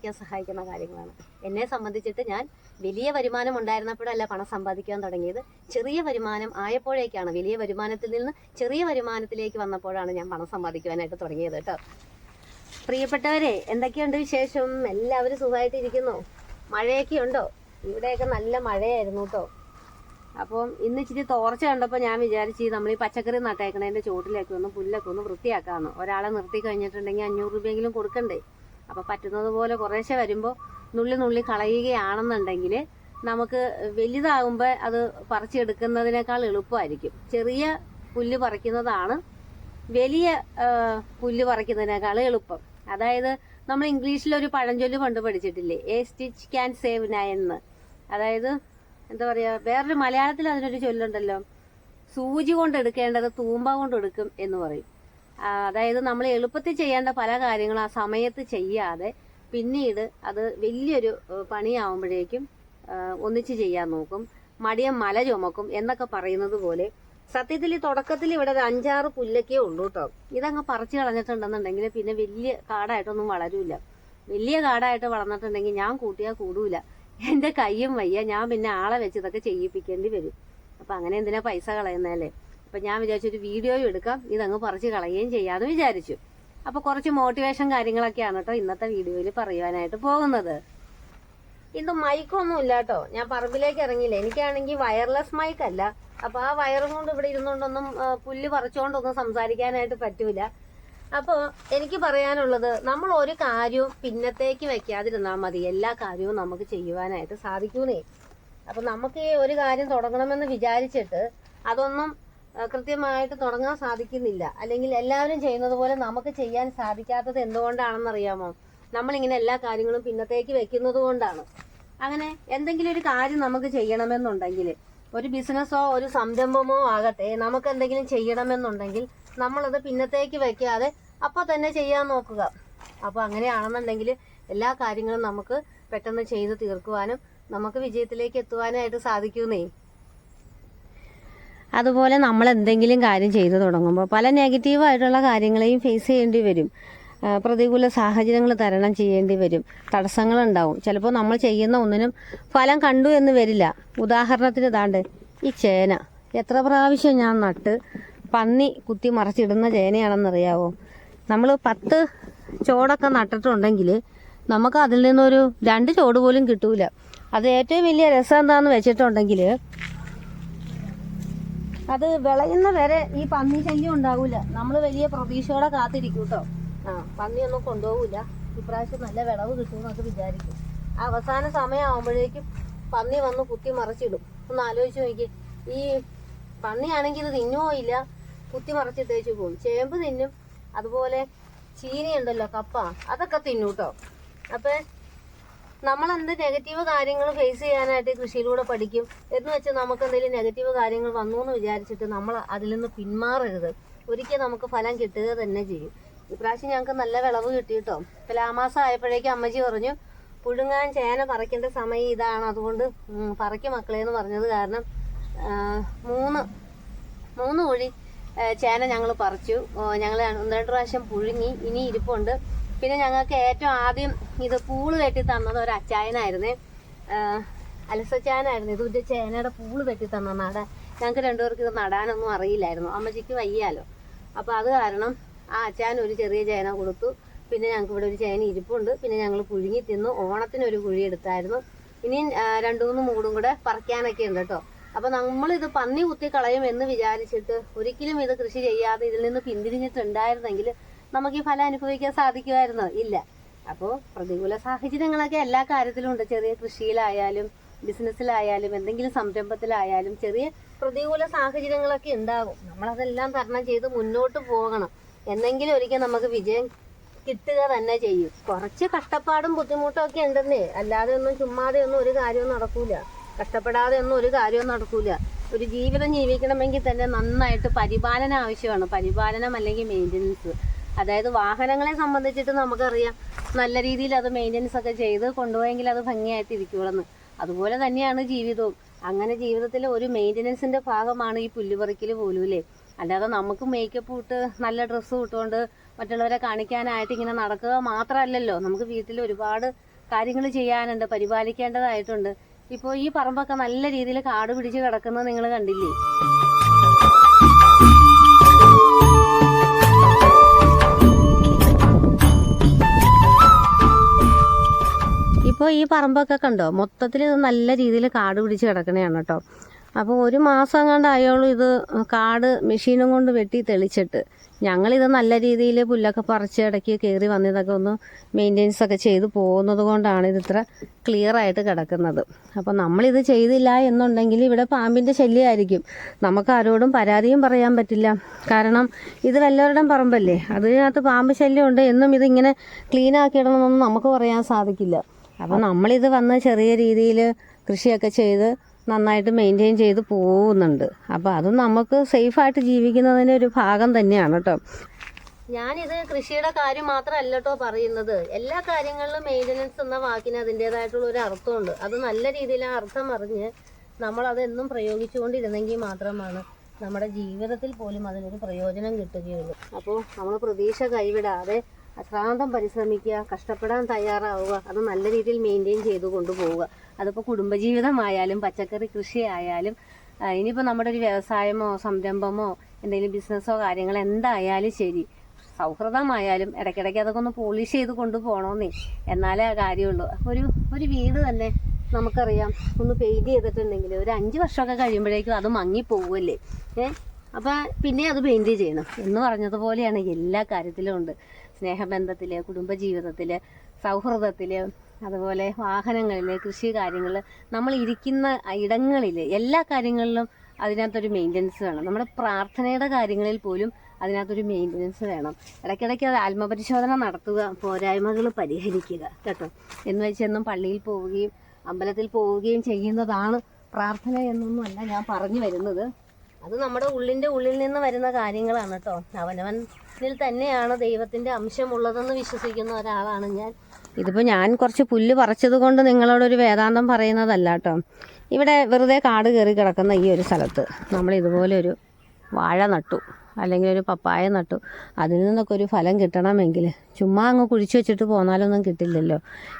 കുറയ്ക്കാൻ സഹായിക്കുന്ന കാര്യങ്ങളാണ്. എന്നെ സംബന്ധിച്ചിട്ട് ഞാൻ വലിയ വരുമാനം ഉണ്ടായിരുന്നപ്പോഴല്ല പണം സമ്പാദിക്കാൻ തുടങ്ങിയത്. ചെറിയ വരുമാനം ആയപ്പോഴേക്കാണ് വലിയ വരുമാനത്തിൽ നിന്ന് ചെറിയ വരുമാനത്തിലേക്ക് വന്നപ്പോഴാണ് ഞാൻ പണം സമ്പാദിക്കുവാനായിട്ട് തുടങ്ങിയത് കേട്ടോ. പ്രിയപ്പെട്ടവരെ എന്തൊക്കെയുണ്ട് വിശേഷം? എല്ലാവരും സുഖമായിട്ട് ഇരിക്കുന്നു മഴയൊക്കെ ഉണ്ടോ? ഇവിടെയൊക്കെ നല്ല മഴയായിരുന്നു കേട്ടോ. അപ്പം ഇന്ന് ഇച്ചിരി തോർച്ച കണ്ടപ്പോൾ ഞാൻ വിചാരിച്ച് നമ്മൾ ഈ പച്ചക്കറി നട്ടേക്കണതിന്റെ ചുവട്ടിലേക്ക് ഒന്ന് പുല്ലൊക്കെ ഒന്ന് വൃത്തിയാക്കാമെന്ന് ഒരാളെ നിർത്തി കഴിഞ്ഞിട്ടുണ്ടെങ്കിൽ അഞ്ഞൂറ് രൂപയെങ്കിലും കൊടുക്കണ്ടേ? അപ്പോൾ പറ്റുന്നത് പോലെ കുറേശ്ശെ വരുമ്പോൾ നുള്ളി നുള്ളി കളയുകയാണെന്നുണ്ടെങ്കിൽ നമുക്ക് വലുതാകുമ്പോൾ അത് പറിച്ചെടുക്കുന്നതിനേക്കാൾ എളുപ്പമായിരിക്കും. ചെറിയ പുല്ല് പറിക്കുന്നതാണ് വലിയ പുല്ല് പറിക്കുന്നതിനേക്കാൾ എളുപ്പം. അതായത് നമ്മൾ ഇംഗ്ലീഷിൽ ഒരു പഴഞ്ചൊല്ല് പണ്ട് പഠിച്ചിട്ടില്ലേ? A stitch can save nine എന്ന് അതായത് എന്താ പറയുക വേറൊരു മലയാളത്തിൽ അതിനൊരു ചൊല്ലുണ്ടല്ലോ സൂചി കൊണ്ട് എടുക്കേണ്ടത് തൂമ്പ കൊണ്ട് എടുക്കും എന്ന് പറയും. അതായത് നമ്മൾ എളുപ്പത്തിൽ ചെയ്യേണ്ട പല കാര്യങ്ങളും ആ സമയത്ത് ചെയ്യാതെ പിന്നീട് അത് വലിയൊരു പണിയാവുമ്പോഴേക്കും ഒന്നിച്ച് ചെയ്യാൻ നോക്കും. മടിയം മല ചുമക്കും എന്നൊക്കെ പറയുന്നത് പോലെ സത്യത്തിൽ ഈ തുടക്കത്തിൽ ഇവിടെ ഒരു അഞ്ചാറ് പുല്ലൊക്കെ ഉള്ളൂ കേട്ടോ ഇതങ്ങ് പറിച്ചു കളഞ്ഞിട്ടുണ്ടെന്നുണ്ടെങ്കിൽ പിന്നെ വലിയ കാടായിട്ടൊന്നും വളരൂല വലിയ കാടായിട്ട് വളർന്നിട്ടുണ്ടെങ്കിൽ ഞാൻ കൂട്ടിയാൽ കൂടൂല. എന്റെ കയ്യും വയ്യ. ഞാൻ പിന്നെ ആളെ വെച്ച് ഇതൊക്കെ ചെയ്യിപ്പിക്കേണ്ടി വരും. അപ്പം അങ്ങനെ എന്തിനാ പൈസ കളയുന്നതല്ലേ? അപ്പം ഞാൻ വിചാരിച്ചു ഒരു വീഡിയോയും എടുക്കാം. ഇതങ്ങ് പറിച്ച് കളയുകയും ചെയ്യാന്ന് വിചാരിച്ചു. അപ്പോൾ കുറച്ച് മോട്ടിവേഷൻ കാര്യങ്ങളൊക്കെയാണ് കേട്ടോ ഇന്നത്തെ വീഡിയോയിൽ പറയുവാനായിട്ട് പോകുന്നത്. ഇന്ന് മൈക്കൊന്നും ഇല്ല കേട്ടോ. ഞാൻ പറമ്പിലേക്ക് ഇറങ്ങിയില്ല. എനിക്കാണെങ്കിൽ വയർലെസ് മൈക്ക് അല്ല. അപ്പൊ ആ വയറും കൊണ്ട് ഇവിടെ ഇരുന്നുകൊണ്ടൊന്നും പുല്ല് പറിച്ചുകൊണ്ടൊന്നും സംസാരിക്കാനായിട്ട് പറ്റൂല. അപ്പോൾ എനിക്ക് പറയാനുള്ളത് നമ്മൾ ഒരു കാര്യവും പിന്നത്തേക്ക് വെക്കാതിരുന്നാൽ മതി. എല്ലാ കാര്യവും നമുക്ക് ചെയ്യുവാനായിട്ട് സാധിക്കൂന്നേ. അപ്പൊ നമുക്ക് ഈ ഒരു കാര്യം തുടങ്ങണമെന്ന് വിചാരിച്ചിട്ട് അതൊന്നും കൃത്യമായിട്ട് തുടങ്ങാൻ സാധിക്കുന്നില്ല. അല്ലെങ്കിൽ എല്ലാവരും ചെയ്യുന്നത് പോലെ നമുക്ക് ചെയ്യാൻ സാധിക്കാത്തത് എന്തുകൊണ്ടാണെന്നറിയാമോ? നമ്മളിങ്ങനെ എല്ലാ കാര്യങ്ങളും പിന്നത്തേക്ക് വെക്കുന്നത് കൊണ്ടാണ്. അങ്ങനെ എന്തെങ്കിലും ഒരു കാര്യം നമുക്ക് ചെയ്യണമെന്നുണ്ടെങ്കിൽ ഒരു ബിസിനസ്സോ ഒരു സംരംഭമോ ആകട്ടെ നമുക്ക് എന്തെങ്കിലും ചെയ്യണമെന്നുണ്ടെങ്കിൽ നമ്മളത് പിന്നത്തേക്ക് വെക്കാതെ അപ്പോൾ തന്നെ ചെയ്യാൻ നോക്കുക. അപ്പോൾ അങ്ങനെയാണെന്നുണ്ടെങ്കിൽ എല്ലാ കാര്യങ്ങളും നമുക്ക് പെട്ടെന്ന് ചെയ്ത് തീർക്കുവാനും നമുക്ക് വിജയത്തിലേക്ക് എത്തുവാനായിട്ട് സാധിക്കുന്നേ. അതുപോലെ നമ്മൾ എന്തെങ്കിലും കാര്യം ചെയ്തു തുടങ്ങുമ്പോൾ പല നെഗറ്റീവായിട്ടുള്ള കാര്യങ്ങളെയും ഫേസ് ചെയ്യേണ്ടി വരും. പ്രതികൂല സാഹചര്യങ്ങൾ തരണം ചെയ്യേണ്ടി വരും. തടസ്സങ്ങളുണ്ടാവും. ചിലപ്പോൾ നമ്മൾ ചെയ്യുന്ന ഒന്നിനും ഫലം കണ്ടു എന്ന് വരില്ല. ഉദാഹരണത്തിന് ഇതാണ്ട് ഈ ചേന. എത്ര പ്രാവശ്യം ഞാൻ നട്ട് പന്നി കുത്തി മറച്ചിടുന്ന ചേനയാണെന്നറിയാവോ? നമ്മൾ പത്ത് ചോടൊക്കെ നട്ടിട്ടുണ്ടെങ്കിൽ നമുക്ക് അതിൽ നിന്നൊരു രണ്ട് ചോട് പോലും കിട്ടൂല. അത് ഏറ്റവും വലിയ രസം എന്താണെന്ന് വെച്ചിട്ടുണ്ടെങ്കിൽ അത് വിളയുന്ന വരെ ഈ പന്നി ശല്യം ഉണ്ടാവൂല. നമ്മൾ വലിയ പ്രതീക്ഷയോടെ കാത്തിരിക്കും കേട്ടോ ആ പന്നിയൊന്നും കൊണ്ടുപോകൂല. ഇപ്രാവശ്യം നല്ല വിളവ് കിട്ടുമെന്നൊക്കെ വിചാരിക്കും. അവസാന സമയമാകുമ്പോഴേക്കും പന്നി വന്ന് കുത്തി മറിച്ചിടും. ഒന്ന് ആലോചിച്ച് നോക്കി ഈ പന്നിയാണെങ്കിൽ ഇത് തിന്നുമോ ഇല്ല? കുത്തി മറിച്ചിട്ടേച്ച് പോകും ചേമ്പ് തിന്നും. അതുപോലെ ചീനി ഉണ്ടല്ലോ കപ്പ. അതൊക്കെ തിന്നൂട്ടോ അപ്പം നമ്മൾ എന്ത് നെഗറ്റീവ് കാര്യങ്ങൾ ഫേസ് ചെയ്യാനായിട്ട് കൃഷിയിലൂടെ പഠിക്കും എന്ന് വെച്ചാൽ നമുക്ക് എന്തെങ്കിലും നെഗറ്റീവ് കാര്യങ്ങൾ വന്നു എന്ന് വിചാരിച്ചിട്ട് നമ്മൾ അതിൽ നിന്ന് പിന്മാറരുത്. ഒരിക്കൽ നമുക്ക് ഫലം കിട്ടുക തന്നെ ചെയ്യും. ഇപ്രാവശ്യം ഞങ്ങൾക്ക് നല്ല വിളവ് കിട്ടിയിട്ടോ തുലാമാസം ആയപ്പോഴേക്കും അമ്മജി പറഞ്ഞു പുഴുങ്ങാൻ ചേന പറിക്കേണ്ട സമയം ഇതാണ്. അതുകൊണ്ട് ഉം, മക്കളെ എന്ന് പറഞ്ഞത് കാരണം മൂന്ന് മൂന്ന് കുഴി ചേന ഞങ്ങൾ പറിച്ചു. ഞങ്ങൾ ഒന്ന് രണ്ട് പ്രാവശ്യം പുഴുങ്ങി. ഇനി ഇരിപ്പുണ്ട്. പിന്നെ ഞങ്ങൾക്ക് ഏറ്റവും ആദ്യം ഇത് പൂൾ വെട്ടി തന്നത് ഒരു അച്ചായനായിരുന്നേ. അലസച്ചായനായിരുന്നു. ഇത് ഇതിന്റെ ചേനയുടെ പൂൾ വെട്ടി തന്ന നട. ഞങ്ങൾക്ക് രണ്ടുപേർക്ക് ഇത് നടാനൊന്നും അറിയില്ലായിരുന്നു. അമ്മച്ചിക്ക് വയ്യാലോ. അപ്പോൾ അത് കാരണം ആ അച്ചായൻ ഒരു ചെറിയ ചേന കൊടുത്തു. പിന്നെ ഞങ്ങൾക്ക് ഇവിടെ ഒരു ചേന ഇരിപ്പുണ്ട്. പിന്നെ ഞങ്ങൾ പുഴുങ്ങി തിന്നു. ഓണത്തിന് ഒരു കുഴി എടുത്തായിരുന്നു. ഇനിയും രണ്ടു മൂന്ന് മൂടും കൂടെ പറിക്കാനൊക്കെ ഉണ്ട് കേട്ടോ. അപ്പൊ നമ്മളിത് പന്നി കുത്തി കളയും എന്ന് വിചാരിച്ചിട്ട് ഒരിക്കലും ഇത് കൃഷി ചെയ്യാതെ ഇതിൽ നിന്ന് പിന്തിരിഞ്ഞിട്ടുണ്ടായിരുന്നെങ്കിൽ നമുക്ക് ഈ ഫലം അനുഭവിക്കാൻ സാധിക്കുമായിരുന്നോ? ഇല്ല. അപ്പോൾ പ്രതികൂല സാഹചര്യങ്ങളൊക്കെ എല്ലാ കാര്യത്തിലും ഉണ്ട്. ചെറിയ കൃഷിയിലായാലും ബിസിനസ്സിലായാലും എന്തെങ്കിലും സംരംഭത്തിലായാലും ചെറിയ പ്രതികൂല സാഹചര്യങ്ങളൊക്കെ ഉണ്ടാകും നമ്മളതെല്ലാം തരണം ചെയ്ത് മുന്നോട്ട് പോകണം. എന്നെങ്കിലും ഒരിക്കൽ നമുക്ക് വിജയം കിട്ടുക തന്നെ ചെയ്യും. കുറച്ച് കഷ്ടപ്പാടും ബുദ്ധിമുട്ടും ഒക്കെ ഉണ്ടെന്നേ. അല്ലാതെ ഒന്നും ചുമ്മാതെ ഒന്നും ഒരു കാര്യവും നടക്കൂല. കഷ്ടപ്പെടാതെ ഒന്നും ഒരു കാര്യവും നടക്കൂല. ഒരു ജീവിതം ജീവിക്കണമെങ്കിൽ തന്നെ നന്നായിട്ട് പരിപാലനം ആവശ്യമാണ്. പരിപാലനം അല്ലെങ്കിൽ മെയിന്റനൻസ് അതായത് വാഹനങ്ങളെ സംബന്ധിച്ചിട്ട് നമുക്കറിയാം നല്ല രീതിയിൽ അത് മെയിന്റനൻസ് ഒക്കെ ചെയ്ത് കൊണ്ടുപോയെങ്കിൽ അത് ഭംഗിയായിട്ട് ഇരിക്കുകയുള്ളൂ അതുപോലെ തന്നെയാണ് ജീവിതവും. അങ്ങനെ ജീവിതത്തിലെ ഒരു മെയിന്റനൻസിന്റെ ഭാഗമാണ് ഈ പുല്ലുപറിക്കൽ പോലും അല്ലേ? അല്ലാതെ നമുക്ക് മേക്കപ്പ് ഇട്ട് നല്ല ഡ്രസ്സ് ഇട്ടുകൊണ്ട് മറ്റുള്ളവരെ കാണിക്കാനായിട്ട് ഇങ്ങനെ നടക്കുക മാത്രമല്ലല്ലോ. നമുക്ക് വീട്ടിൽ ഒരുപാട് കാര്യങ്ങൾ ചെയ്യാനുണ്ട് പരിപാലിക്കേണ്ടതായിട്ടുണ്ട്. ഇപ്പോൾ ഈ പറമ്പൊക്കെ നല്ല രീതിയിൽ കാട് പിടിച്ച് കിടക്കുന്നത് നിങ്ങൾ കണ്ടില്ലേ? ഇപ്പോൾ ഈ പറമ്പൊക്കെ കണ്ടോ? മൊത്തത്തിൽ ഇത് നല്ല രീതിയിൽ കാട് പിടിച്ച് കിടക്കണതാണ് കേട്ടോ. അപ്പോൾ ഒരു മാസം കണ്ടായോളൂ ഇത് കാട് മെഷീനും കൊണ്ട് വെട്ടി തെളിച്ചിട്ട്. ഞങ്ങളിത് നല്ല രീതിയിൽ പുല്ലൊക്കെ പറിച്ച് ഇടയ്ക്ക് കയറി വന്നതൊക്കെ ഒന്ന് മെയിന്റെനൻസ് ഒക്കെ ചെയ്ത് പോകുന്നത് കൊണ്ടാണ് ഇത് ഇത്ര ക്ലിയർ ആയിട്ട് കിടക്കുന്നത്. അപ്പോൾ നമ്മളിത് ചെയ്തില്ല എന്നുണ്ടെങ്കിൽ ഇവിടെ പാമ്പിന്റെ ശല്യമായിരിക്കും നമുക്ക് ആരോടും പരാതിയും പറയാൻ പറ്റില്ല. കാരണം ഇത് വല്ലവരുടെയും പറമ്പല്ലേ? അതിനകത്ത് പാമ്പ് ശല്യമുണ്ട് എന്നും ഇതിങ്ങനെ ക്ലീൻ ആക്കിയിടണമെന്നൊന്നും നമുക്ക് പറയാൻ സാധിക്കില്ല. അപ്പോൾ നമ്മളിത് വന്ന് ചെറിയ രീതിയിൽ കൃഷിയൊക്കെ ചെയ്ത് നന്നായിട്ട് മെയിന്റെയിൻ ചെയ്ത് പോകുന്നുണ്ട്. അപ്പോൾ അത് നമുക്ക് സേഫായിട്ട് ജീവിക്കുന്നതിന്റെ ഒരു ഭാഗം തന്നെയാണ് കേട്ടോ ഞാനിത് കൃഷിയുടെ കാര്യം മാത്രമല്ല കേട്ടോ പറയുന്നത്. എല്ലാ കാര്യങ്ങളിലും മെയിന്റനൻസ് എന്ന വാക്കിന് അതിന്റെതായിട്ടുള്ള ഒരു അർത്ഥമുണ്ട്. അത് നല്ല രീതിയിൽ ആ അർത്ഥം അറിഞ്ഞ് നമ്മളതെന്നും പ്രയോഗിച്ചുകൊണ്ടിരുന്നെങ്കിൽ മാത്രമാണ് നമ്മുടെ ജീവിതത്തിൽ പോലും അതിനൊരു പ്രയോജനം കിട്ടുകയുള്ളൂ. അപ്പോൾ നമ്മൾ പ്രതീക്ഷ കൈവിടാതെ അശ്രാന്തം പരിശ്രമിക്കുക കഷ്ടപ്പെടാൻ തയ്യാറാവുക അത് നല്ല രീതിയിൽ മെയിന്റെയിൻ ചെയ്ത് കൊണ്ടുപോവുക. അതിപ്പോൾ കുടുംബജീവിതമായാലും പച്ചക്കറി കൃഷി ആയാലും ഇനിയിപ്പോൾ നമ്മുടെ ഒരു വ്യവസായമോ സംരംഭമോ എന്തെങ്കിലും ബിസിനസ്സോ കാര്യങ്ങളോ എന്തായാലും ശരി. സൗഹൃദമായാലും ഇടയ്ക്കിടയ്ക്ക് അതൊക്കെ ഒന്ന് പോളിഷ് ചെയ്ത് കൊണ്ടുപോകണമെന്നേ എന്നാലേ ആ കാര്യമുള്ളൂ. ഒരു ഒരു വീട് തന്നെ നമുക്കറിയാം. ഒന്ന് പെയിന്റ് ചെയ്തിട്ടുണ്ടെങ്കിൽ ഒരു അഞ്ച് വർഷമൊക്കെ കഴിയുമ്പോഴേക്കും അത് മങ്ങിപ്പോവല്ലേ? പോവുമല്ലേ ഏ? അപ്പം പിന്നെ അത് പെയിന്റ് ചെയ്യണം. എന്ന് പറഞ്ഞതുപോലെയാണ് എല്ലാ കാര്യത്തിലും ഉണ്ട്. സ്നേഹബന്ധത്തിൽ കുടുംബജീവിതത്തിൽ സൗഹൃദത്തിൽ അതുപോലെ വാഹനങ്ങളിൽ കൃഷി കാര്യങ്ങൾ നമ്മൾ ഇരിക്കുന്ന ഇടങ്ങളിൽ എല്ലാ കാര്യങ്ങളിലും അതിനകത്തൊരു മെയിന്റനൻസ് വേണം. നമ്മുടെ പ്രാർത്ഥനയുടെ കാര്യങ്ങളിൽ പോലും അതിനകത്തൊരു മെയിന്റനൻസ് വേണം. ഇടയ്ക്കിടയ്ക്ക് അത് ആത്മപരിശോധന നടത്തുക പോരായ്മകൾ പരിഹരിക്കുക കേട്ടോ. എന്ന് വെച്ചെന്നും പള്ളിയിൽ പോവുകയും അമ്പലത്തിൽ പോവുകയും ചെയ്യുന്നതാണ് പ്രാർത്ഥന എന്നൊന്നുമല്ല ഞാൻ പറഞ്ഞു വരുന്നത്. അത് നമ്മുടെ ഉള്ളിന്റെ ഉള്ളിൽ നിന്ന് വരുന്ന കാര്യങ്ങളാണ് കേട്ടോ അവനവനിൽ തന്നെയാണ് ദൈവത്തിന്റെ അംശമുള്ളതെന്ന് വിശ്വസിക്കുന്ന ഒരാളാണ് ഞാൻ. ഇതിപ്പോൾ ഞാൻ കുറച്ച് പുല്ല് പറിച്ചത് കൊണ്ട് നിങ്ങളോടൊരു വേദാന്തം പറയുന്നതല്ല കേട്ടോ ഇവിടെ വെറുതെ കാട് കയറി കിടക്കുന്ന ഈ ഒരു സ്ഥലത്ത്. നമ്മൾ ഇതുപോലെ ഒരു വാഴ നട്ടു. അല്ലെങ്കിൽ ഒരു പപ്പായ നട്ടു. അതിൽ നിന്നൊക്കെ ഒരു ഫലം കിട്ടണമെങ്കിൽ ചുമ്മാ അങ്ങ് കുഴിച്ചു വെച്ചിട്ട് പോന്നാലൊന്നും കിട്ടില്ലല്ലോ.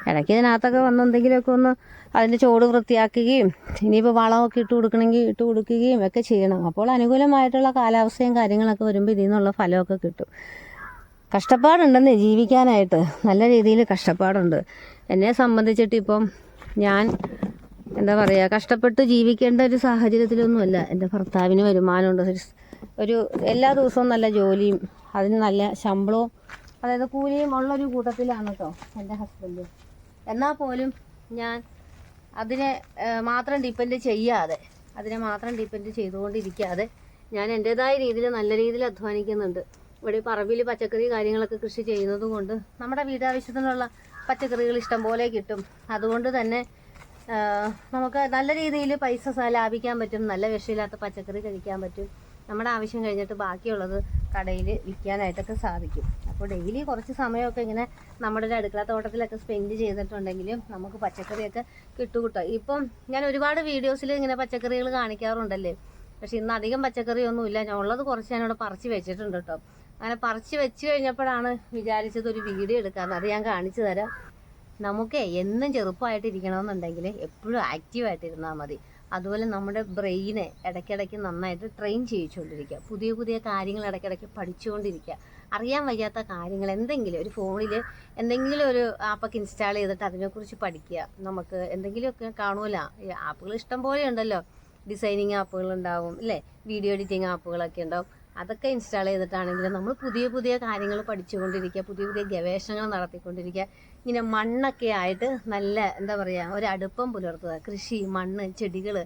ഇടയ്ക്ക് ഇതിനകത്തൊക്കെ വന്ന് എന്തെങ്കിലുമൊക്കെ ഒന്ന് അതിന്റെ ചോട് വൃത്തിയാക്കുകയും ഇനിയിപ്പോൾ വളമൊക്കെ ഇട്ട് കൊടുക്കണമെങ്കിൽ ഇട്ട് കൊടുക്കുകയും ഒക്കെ ചെയ്യണം. അപ്പോൾ അനുകൂലമായിട്ടുള്ള കാലാവസ്ഥയും കാര്യങ്ങളൊക്കെ വരുമ്പോൾ ഇതിൽ നിന്നുള്ള ഫലമൊക്കെ കിട്ടും. കഷ്ടപ്പാടുണ്ടെന്ന് ജീവിക്കാനായിട്ട്. നല്ല രീതിയിൽ കഷ്ടപ്പാടുണ്ട്. എന്നെ സംബന്ധിച്ചിട്ട് ഇപ്പം ഞാൻ എന്താ പറയുക കഷ്ടപ്പെട്ട് ജീവിക്കേണ്ട ഒരു സാഹചര്യത്തിലൊന്നുമല്ല എന്റെ ഭർത്താവിന് വരുമാനമുണ്ട്. ഒരു എല്ലാ ദിവസവും നല്ല ജോലിയും അതിന് നല്ല ശമ്പളവും അതായത് കൂലിയും ഉള്ളൊരു കൂട്ടത്തിലാണ് കേട്ടോ എന്റെ ഹസ്ബൻഡ്. എന്നാൽ പോലും ഞാൻ അതിനെ മാത്രം ഡിപ്പെൻഡ് ചെയ്യാതെ അതിനെ മാത്രം ഡിപ്പെൻഡ് ചെയ്തുകൊണ്ടിരിക്കാതെ ഞാൻ എന്റെതായ രീതിയിൽ നല്ല രീതിയിൽ അധ്വാനിക്കുന്നുണ്ട്. ഇവിടെ പറമ്പിൽ പച്ചക്കറി കാര്യങ്ങളൊക്കെ കൃഷി ചെയ്യുന്നത് കൊണ്ട് നമ്മുടെ വീടാവശ്യത്തിനുള്ള പച്ചക്കറികൾ ഇഷ്ടം പോലെ കിട്ടും. അതുകൊണ്ട് തന്നെ നമുക്ക് നല്ല രീതിയിൽ പൈസ ലാഭിക്കാൻ പറ്റും. നല്ല വിഷമില്ലാത്ത പച്ചക്കറി കഴിക്കാൻ പറ്റും. നമ്മുടെ ആവശ്യം കഴിഞ്ഞിട്ട് ബാക്കിയുള്ളത് കടയിൽ വിൽക്കാനായിട്ടൊക്കെ സാധിക്കും. അപ്പോൾ ഡെയിലി കുറച്ച് സമയമൊക്കെ ഇങ്ങനെ നമ്മുടെ ഒരു അടുക്കള തോട്ടത്തിലൊക്കെ സ്പെൻഡ് ചെയ്തിട്ടുണ്ടെങ്കിലും നമുക്ക് പച്ചക്കറിയൊക്കെ കിട്ടുകിട്ടും. ഇപ്പം ഞാൻ ഒരുപാട് വീഡിയോസിൽ ഇങ്ങനെ പച്ചക്കറികൾ കാണിക്കാറുണ്ടല്ലേ? പക്ഷെ ഇന്ന് അധികം പച്ചക്കറിയൊന്നുമില്ല. ഞാൻ ഉള്ളത് കുറച്ച് ഞാനിവിടെ പറിച്ച് വെച്ചിട്ടുണ്ട് കേട്ടോ. അങ്ങനെ പറിച്ച് വെച്ച് കഴിഞ്ഞപ്പോഴാണ് വിചാരിച്ചത് ഒരു വീഡിയോ എടുക്കാമെന്ന്. അത് ഞാൻ കാണിച്ചു തരാം. നമുക്ക് എന്നും ചെറുപ്പമായിട്ടിരിക്കണമെന്നുണ്ടെങ്കിൽ എപ്പോഴും ആക്റ്റീവായിട്ടിരുന്നാൽ മതി. അതുപോലെ നമ്മുടെ ബ്രെയിനെ ഇടയ്ക്കിടയ്ക്ക് നന്നായിട്ട് ട്രെയിൻ ചെയ്യിച്ചുകൊണ്ടിരിക്കുക. പുതിയ പുതിയ കാര്യങ്ങൾ ഇടയ്ക്കിടയ്ക്ക് പഠിച്ചുകൊണ്ടിരിക്കുക. അറിയാൻ വയ്യാത്ത കാര്യങ്ങൾ എന്തെങ്കിലും ഒരു ഫോണിൽ എന്തെങ്കിലും ഒരു ആപ്പൊക്കെ ഇൻസ്റ്റാൾ ചെയ്തിട്ട് അതിനെക്കുറിച്ച് പഠിക്കുക. നമുക്ക് എന്തെങ്കിലുമൊക്കെ കാണുമല്ലോ ഈ ആപ്പുകൾ ഇഷ്ടം പോലെ ഉണ്ടല്ലോ. ഡിസൈനിങ് ആപ്പുകൾ ഉണ്ടാവും അല്ലേ? വീഡിയോ എഡിറ്റിംഗ് ആപ്പുകളൊക്കെ ഉണ്ടാവും. അതൊക്കെ ഇൻസ്റ്റാൾ ചെയ്തിട്ടാണെങ്കിലും നമ്മൾ പുതിയ പുതിയ കാര്യങ്ങൾ പഠിച്ചുകൊണ്ടിരിക്കുക പുതിയ പുതിയ ഗവേഷണങ്ങൾ നടത്തിക്കൊണ്ടിരിക്കുക. ഇങ്ങനെ മണ്ണൊക്കെ ആയിട്ട് നല്ല എന്താ പറയുക ഒരു അടുപ്പം പുലർത്തുക. കൃഷി മണ്ണ് ചെടികൾ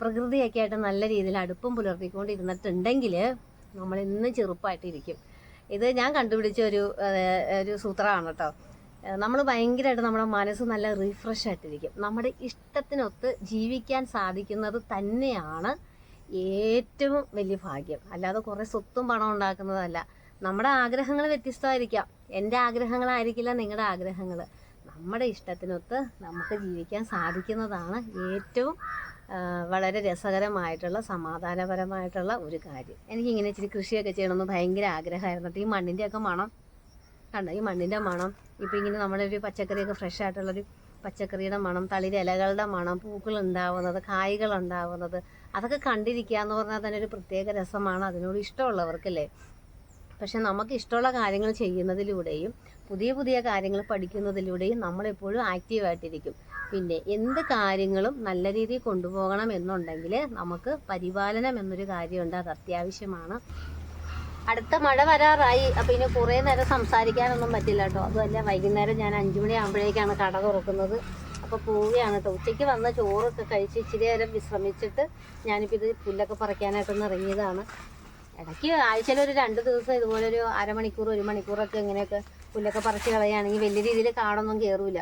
പ്രകൃതിയൊക്കെ ആയിട്ട് നല്ല രീതിയിൽ അടുപ്പം പുലർത്തിക്കൊണ്ടിരുന്നിട്ടുണ്ടെങ്കിൽ നമ്മൾ ഇന്ന് ചെറുപ്പമായിട്ടിരിക്കും ഇത് ഞാൻ കണ്ടുപിടിച്ച ഒരു ഒരു സൂത്രമാണ് കേട്ടോ. നമ്മൾ ഭയങ്കരമായിട്ട് നമ്മുടെ മനസ്സ് നല്ല റീഫ്രഷ് ആയിട്ടിരിക്കും. നമ്മുടെ ഇഷ്ടത്തിനൊത്ത് ജീവിക്കാൻ സാധിക്കുന്നത് തന്നെയാണ് ഏറ്റവും വലിയ ഭാഗ്യം. അല്ലാതെ കുറേ സ്വത്തും പണം ഉണ്ടാക്കുന്നതല്ല. നമ്മുടെ ആഗ്രഹങ്ങൾ വ്യത്യസ്തമായിരിക്കാം. എന്റെ ആഗ്രഹങ്ങളായിരിക്കില്ല നിങ്ങളുടെ ആഗ്രഹങ്ങൾ നമ്മുടെ ഇഷ്ടത്തിനൊത്ത് നമുക്ക് ജീവിക്കാൻ സാധിക്കുന്നതാണ് ഏറ്റവും വളരെ രസകരമായിട്ടുള്ള സമാധാനപരമായിട്ടുള്ള ഒരു കാര്യം. എനിക്കിങ്ങനെ ഇച്ചിരി കൃഷിയൊക്കെ ചെയ്യണമെന്ന് ഭയങ്കര ആഗ്രഹമായിരുന്നു. ഈ മണ്ണിന്റെയൊക്കെ മണം കണ്ടോ? ഈ മണ്ണിന്റെ മണം ഇപ്പം ഇങ്ങനെ നമ്മുടെ ഒരു പച്ചക്കറിയൊക്കെ ഫ്രഷ് ആയിട്ടുള്ളൊരു പച്ചക്കറിയുടെ മണം തളിരിലകളുടെ മണം പൂക്കൾ ഉണ്ടാവുന്നത് കായ്കൾ ഉണ്ടാവുന്നത് അതൊക്കെ കണ്ടിരിക്കുക എന്ന് പറഞ്ഞാൽ തന്നെ ഒരു പ്രത്യേക രസമാണ്. അതിനോട് ഇഷ്ടമുള്ളവർക്കല്ലേ? പക്ഷെ നമുക്ക് ഇഷ്ടമുള്ള കാര്യങ്ങൾ ചെയ്യുന്നതിലൂടെയും പുതിയ പുതിയ കാര്യങ്ങൾ പഠിക്കുന്നതിലൂടെയും നമ്മളെപ്പോഴും ആക്റ്റീവായിട്ടിരിക്കും. പിന്നെ എന്ത് കാര്യങ്ങളും നല്ല രീതിയിൽ കൊണ്ടുപോകണം എന്നുണ്ടെങ്കിൽ നമുക്ക് പരിപാലനം എന്നൊരു കാര്യമുണ്ട്. അത് അത്യാവശ്യമാണ്. അടുത്ത മഴ വരാറായി. അപ്പൊ ഇനി കുറേ നേരം സംസാരിക്കാനൊന്നും പറ്റില്ല കേട്ടോ. അതുമല്ല വൈകുന്നേരം ഞാൻ അഞ്ചു മണി ആകുമ്പോഴേക്കാണ് കട തുറക്കുന്നത്. അപ്പോൾ പോവുകയാണ് കേട്ടോ. ഉച്ചയ്ക്ക് വന്ന ചോറൊക്കെ കഴിച്ച് ഇച്ചിരി നേരം വിശ്രമിച്ചിട്ട് ഞാനിപ്പോൾ ഇത് പുല്ലൊക്കെ പറിക്കാനായിട്ടൊന്ന് ഇറങ്ങിയതാണ്. ഇടയ്ക്ക് ആഴ്ചയിൽ ഒരു രണ്ട് ദിവസം ഇതുപോലെ ഒരു അരമണിക്കൂർ ഒരു മണിക്കൂറൊക്കെ ഇങ്ങനെയൊക്കെ പുല്ലൊക്കെ പറിച്ച് കളയുകയാണെങ്കിൽ വലിയ രീതിയിൽ കാടൊന്നും കയറൂല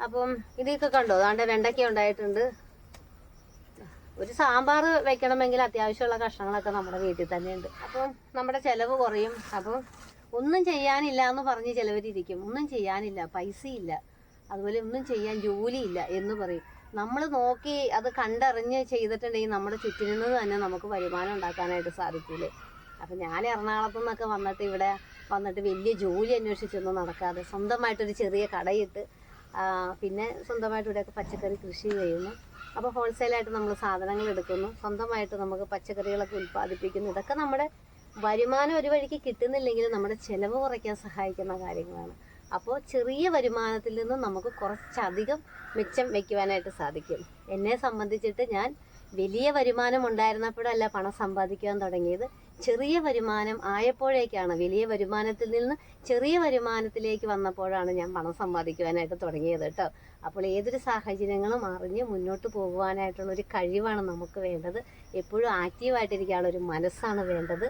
അപ്പം ഇതൊക്കെ കണ്ടോ? അതാണ്ട് വെണ്ടയ്ക്ക ഉണ്ടായിട്ടുണ്ട്. ഒരു സാമ്പാർ വെക്കണമെങ്കിൽ അത്യാവശ്യമുള്ള കഷ്ണങ്ങളൊക്കെ നമ്മുടെ വീട്ടിൽ തന്നെയുണ്ട്. അപ്പം നമ്മുടെ ചിലവ് കുറയും. അപ്പം ഒന്നും ചെയ്യാനില്ല എന്ന് പറഞ്ഞ് ചിലവരിയ്ക്കും ഒന്നും ചെയ്യാനില്ല. പൈസയില്ല. അതുപോലെ ഒന്നും ചെയ്യാൻ ജോലിയില്ല എന്ന് പറയും. നമ്മൾ നോക്കി അത് കണ്ടറിഞ്ഞ് ചെയ്തിട്ടുണ്ടെങ്കിൽ നമ്മുടെ ചുറ്റിൽ നിന്ന് തന്നെ നമുക്ക് വരുമാനം ഉണ്ടാക്കാനായിട്ട് സാധിക്കൂലേ. അപ്പം ഞാൻ എറണാകുളത്തു നിന്നൊക്കെ വന്നിട്ട് ഇവിടെ വന്നിട്ട് വലിയ ജോലി അന്വേഷിച്ചൊന്നും നടക്കാതെ സ്വന്തമായിട്ടൊരു ചെറിയ കടയിട്ട് പിന്നെ സ്വന്തമായിട്ട് ഇവിടെയൊക്കെ പച്ചക്കറി കൃഷി ചെയ്യുന്നു. അപ്പോൾ ഹോൾസെയിലായിട്ട് നമ്മൾ സാധനങ്ങൾ എടുക്കുന്നു. സ്വന്തമായിട്ട് നമുക്ക് പച്ചക്കറികളൊക്കെ ഉൽപ്പാദിപ്പിക്കുന്നു. ഇതൊക്കെ നമ്മുടെ വരുമാനം ഒരു വഴിക്ക് കിട്ടുന്നില്ലെങ്കിലും നമ്മുടെ ചിലവ് കുറയ്ക്കാൻ സഹായിക്കുന്ന കാര്യങ്ങളാണ്. അപ്പോൾ ചെറിയ വരുമാനത്തിൽ നിന്ന് നമുക്ക് കുറച്ചധികം മിച്ചം വയ്ക്കുവാനായിട്ട് സാധിക്കും. എന്നെ സംബന്ധിച്ചിട്ട് ഞാൻ വലിയ വരുമാനം ഉണ്ടായിരുന്നപ്പോഴല്ല പണം സമ്പാദിക്കാൻ തുടങ്ങിയത്. ചെറിയ വരുമാനം ആയപ്പോഴേക്കാണ് വലിയ വരുമാനത്തിൽ നിന്ന് ചെറിയ വരുമാനത്തിലേക്ക് വന്നപ്പോഴാണ് ഞാൻ പണം സമ്പാദിക്കുവാനായിട്ട് തുടങ്ങിയത് കേട്ടോ. അപ്പോൾ ഏതൊരു സാഹചര്യങ്ങളും അറിഞ്ഞ് മുന്നോട്ട് പോകുവാനായിട്ടുള്ള ഒരു കഴിവാണ് നമുക്ക് വേണ്ടത്. എപ്പോഴും ആക്റ്റീവായിട്ടിരിക്കാനുള്ള ഒരു മനസ്സാണ് വേണ്ടത്.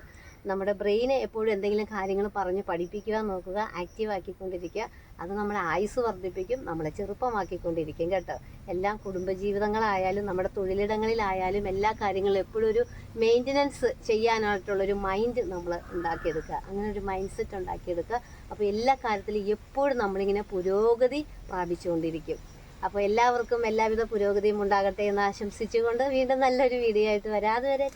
നമ്മുടെ ബ്രെയിനെ എപ്പോഴും എന്തെങ്കിലും കാര്യങ്ങൾ പറഞ്ഞ് പഠിപ്പിക്കുവാൻ നോക്കുക ആക്റ്റീവ് ആക്കിക്കൊണ്ടിരിക്കുക. അത് നമ്മളെ ആയുസ് വർദ്ധിപ്പിക്കും നമ്മളെ ചെറുപ്പമാക്കിക്കൊണ്ടിരിക്കും കേട്ടോ. എല്ലാ കുടുംബജീവിതങ്ങളായാലും നമ്മുടെ തൊഴിലിടങ്ങളിലായാലും എല്ലാ കാര്യങ്ങളും എപ്പോഴും ഒരു മെയിന്റനൻസ് ചെയ്യാനായിട്ടുള്ളൊരു മൈൻഡ് നമ്മൾ ഉണ്ടാക്കിയെടുക്കുക. അങ്ങനെ ഒരു മൈൻഡ് സെറ്റ് ഉണ്ടാക്കിയെടുക്കുക. അപ്പോൾ എല്ലാ കാര്യത്തിലും എപ്പോഴും നമ്മളിങ്ങനെ പുരോഗതി പ്രാപിച്ചുകൊണ്ടിരിക്കും. അപ്പോൾ എല്ലാവർക്കും എല്ലാവിധ പുരോഗതിയും ഉണ്ടാകട്ടെ എന്ന് ആശംസിച്ചുകൊണ്ട് വീണ്ടും നല്ലൊരു വീഡിയോ ആയിട്ട് വരാതെ വരെ